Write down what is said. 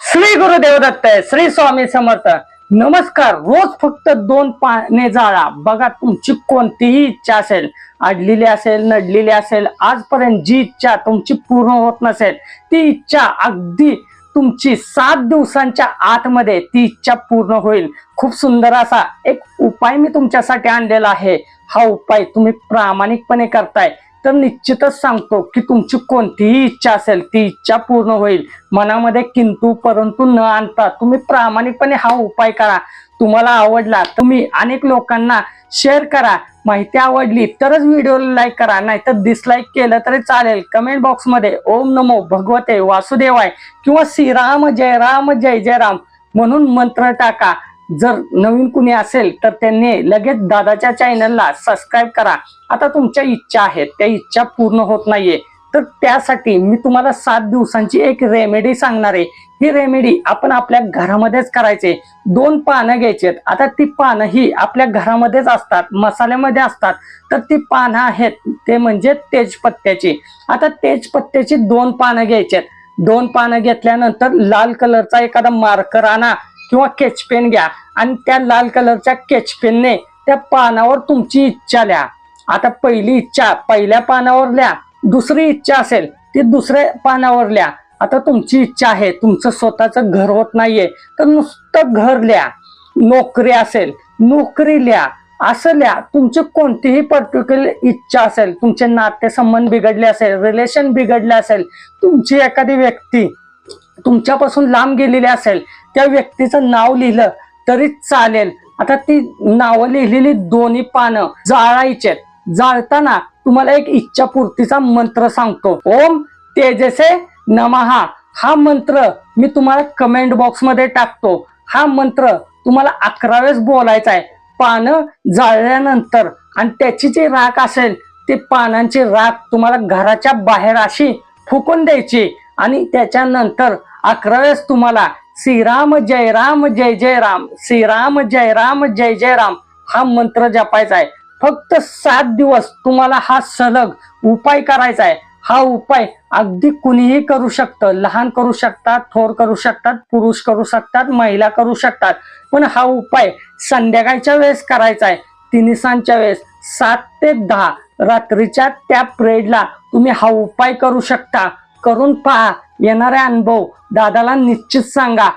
श्री गुरुदेव दत्त श्री स्वामी समर्थ. नमस्कार रोज फक्त दोन पाने जाळा. बघा तुमची कोणतीही इच्छा असेल अडलेली असेल नडलेली असेल आजपर्यंत जी इच्छा तुमची पूर्ण होत नसेल ती इच्छा अगदी तुमची सात दिवसांच्या आतमध्ये ती इच्छा पूर्ण होईल. खूप सुंदर असा एक उपाय मी तुमच्यासाठी आणलेला आहे. हा उपाय तुम्ही प्रामाणिकपणे करताय. तर निश्चितच सांगतो की तुमची कोणतीही इच्छा असेल ती इच्छा पूर्ण होईल. मनामध्ये किंतु परंतु न आणता तुम्ही प्रामाणिकपणे हा उपाय करा. तुम्हाला आवडला तुम्ही अनेक लोकांना शेअर करा. माहिती आवडली तरच व्हिडिओला लाईक करा. नाहीतर डिसलाईक केलं तरी चालेल. कमेंट बॉक्समध्ये ओम नमो भगवते वासुदेवाय किंवा श्रीराम जय राम जय जय राम म्हणून मंत्र टाका. जर नवीन कुणी असेल तर त्यांनी लगेच दादाच्या चॅनलला सबस्क्राईब करा. आता तुमच्या इच्छा आहेत त्या इच्छा पूर्ण होत नाहीये. तर त्यासाठी मी तुम्हाला सात दिवसांची एक रेमेडी सांगणार आहे. ही रेमेडी आपण आपल्या घरामध्येच करायचे. दोन पानं घ्यायची आता ती पानं ही आपल्या घरामध्येच असतात मसाल्यामध्ये असतात. तर ती पानं आहेत ते म्हणजे तेजपत्त्याची. आता तेजपत्त्याची दोन पानं घ्यायची दोन पानं घेतल्यानंतर लाल कलरचा एखादा मार्कर आणा. किंवा केच पेन घ्या. आणि त्या लाल कलरच्या केच पेनने त्या पानावर तुमची इच्छा लिहा आता पहिली इच्छा पहिल्या पानावर लिहा दुसरी इच्छा असेल ती दुसऱ्या पानावर लिहा आता तुमची इच्छा आहे तुमचं स्वतःचं घर होत नाहीये तर नुसतं घर लिहा नोकरी असेल नोकरी लिहा असं लिहा तुमची कोणतीही पर्टिक्युलर इच्छा असेल तुमचे नातेसंबंध बिघडले असेल रिलेशन बिघडले असेल तुमची एखादी व्यक्ती तुमच्यापासून लांब गेलेली असेल त्या व्यक्तीचं नाव लिहिलं तरी चालेल. आता ती नावं लिहिलेली दोन्ही पानं जाळायचे जाळताना तुम्हाला एक इच्छापूर्तीचा मंत्र सांगतो. ओम तेजसे नमहा हा मंत्र मी तुम्हाला कमेंट बॉक्समध्ये टाकतो. हा मंत्र तुम्हाला अकरा वेळेस बोलायचा आहे. पानं जाळल्यानंतर आणि त्याची जी राख असेल ते पानांची राख तुम्हाला घराच्या बाहेर अशी फुकून द्यायची आणि त्याच्यानंतर अकरा वेळेस तुम्हाला श्रीराम जय राम जय जय राम. श्रीराम जय राम जय जय राम. हा मंत्र जपायचा आहे. फक्त सात दिवस तुम्हाला हा सलग उपाय करायचा आहे. हा उपाय अगदी कुणीही करू शकतं. लहान करू शकतात थोर करू शकतात पुरुष करू शकतात महिला करू शकतात. पण हा उपाय संध्याकाळच्या वेळेस करायचा आहे. तिनिसांच्या वेळेस सात ते दहा. रात्रीच्या त्या प्रेडला तुम्ही हा उपाय करू शकता. करून पहा. येणारे अनुभव दादाला निश्चित सांगा.